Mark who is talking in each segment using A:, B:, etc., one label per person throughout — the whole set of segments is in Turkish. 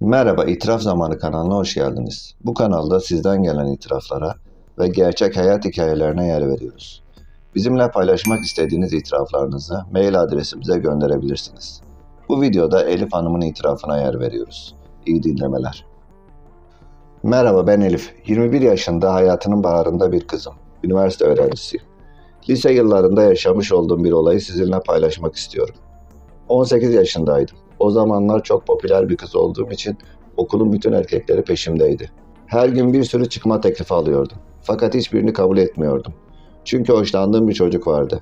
A: Merhaba, İtiraf Zamanı kanalına hoş geldiniz. Bu kanalda sizden gelen itiraflara ve gerçek hayat hikayelerine yer veriyoruz. Bizimle paylaşmak istediğiniz itiraflarınızı mail adresimize gönderebilirsiniz. Bu videoda Elif Hanım'ın itirafına yer veriyoruz. İyi dinlemeler. Merhaba ben Elif. 21 yaşında hayatının baharında bir kızım. Üniversite öğrencisiyim. Lise yıllarında yaşamış olduğum bir olayı sizinle paylaşmak istiyorum. 18 yaşındaydım. O zamanlar çok popüler bir kız olduğum için okulun bütün erkekleri peşimdeydi. Her gün bir sürü çıkma teklifi alıyordum. Fakat hiçbirini kabul etmiyordum. Çünkü hoşlandığım bir çocuk vardı.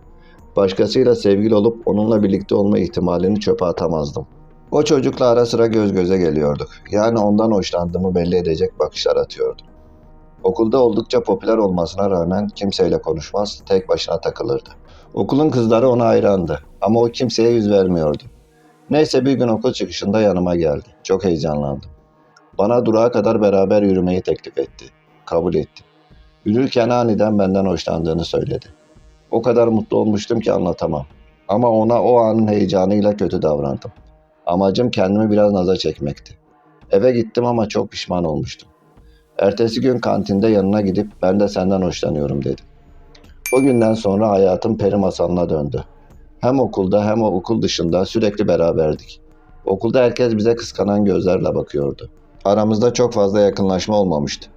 A: Başkasıyla sevgili olup onunla birlikte olma ihtimalini çöpe atamazdım. O çocukla ara sıra göz göze geliyorduk. Yani ondan hoşlandığımı belli edecek bakışlar atıyordum. Okulda oldukça popüler olmasına rağmen kimseyle konuşmaz, tek başına takılırdı. Okulun kızları ona hayrandı ama o kimseye yüz vermiyordu. Neyse bir gün okul çıkışında yanıma geldi. Çok heyecanlandım. Bana durağa kadar beraber yürümeyi teklif etti. Kabul ettim. Yürürken aniden benden hoşlandığını söyledi. O kadar mutlu olmuştum ki anlatamam. Ama ona o anın heyecanıyla kötü davrandım. Amacım kendimi biraz naza çekmekti. Eve gittim ama çok pişman olmuştum. Ertesi gün kantinde yanına gidip ben de senden hoşlanıyorum dedim. O günden sonra hayatım peri masalına döndü. Hem okulda hem o okul dışında sürekli beraberdik. Okulda herkes bize kıskanan gözlerle bakıyordu. Aramızda çok fazla yakınlaşma olmamıştı.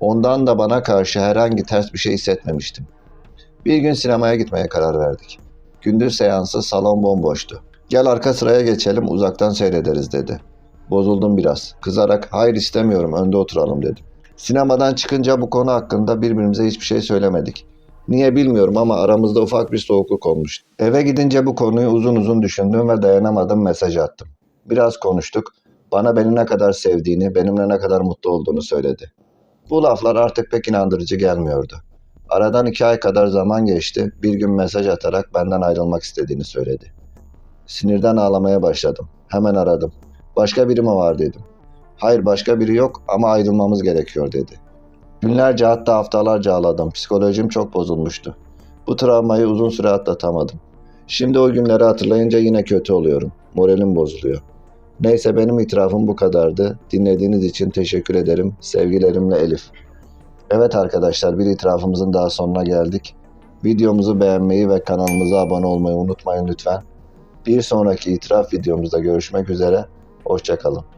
A: Ondan da bana karşı herhangi ters bir şey hissetmemiştim. Bir gün sinemaya gitmeye karar verdik. Gündüz seansı salon bomboştu. Gel arka sıraya geçelim uzaktan seyrederiz dedi. Bozuldum biraz. Kızarak hayır istemiyorum önde oturalım dedim. Sinemadan çıkınca bu konu hakkında birbirimize hiçbir şey söylemedik. Niye bilmiyorum ama aramızda ufak bir soğukluk olmuştu. Eve gidince bu konuyu uzun uzun düşündüm ve dayanamadım mesaj attım. Biraz konuştuk. Bana beni ne kadar sevdiğini, benimle ne kadar mutlu olduğunu söyledi. Bu laflar artık pek inandırıcı gelmiyordu. Aradan iki ay kadar zaman geçti. Bir gün mesaj atarak benden ayrılmak istediğini söyledi. Sinirden ağlamaya başladım. Hemen aradım. Başka biri mi var dedim. Hayır başka biri yok ama ayrılmamız gerekiyor dedi. Günlerce hatta haftalarca ağladım. Psikolojim çok bozulmuştu. Bu travmayı uzun süre atlatamadım. Şimdi o günleri hatırlayınca yine kötü oluyorum. Moralim bozuluyor. Neyse benim itirafım bu kadardı. Dinlediğiniz için teşekkür ederim. Sevgilerimle Elif. Evet arkadaşlar bir itirafımızın daha sonuna geldik. Videomuzu beğenmeyi ve kanalımıza abone olmayı unutmayın lütfen. Bir sonraki itiraf videomuzda görüşmek üzere. Hoşçakalın.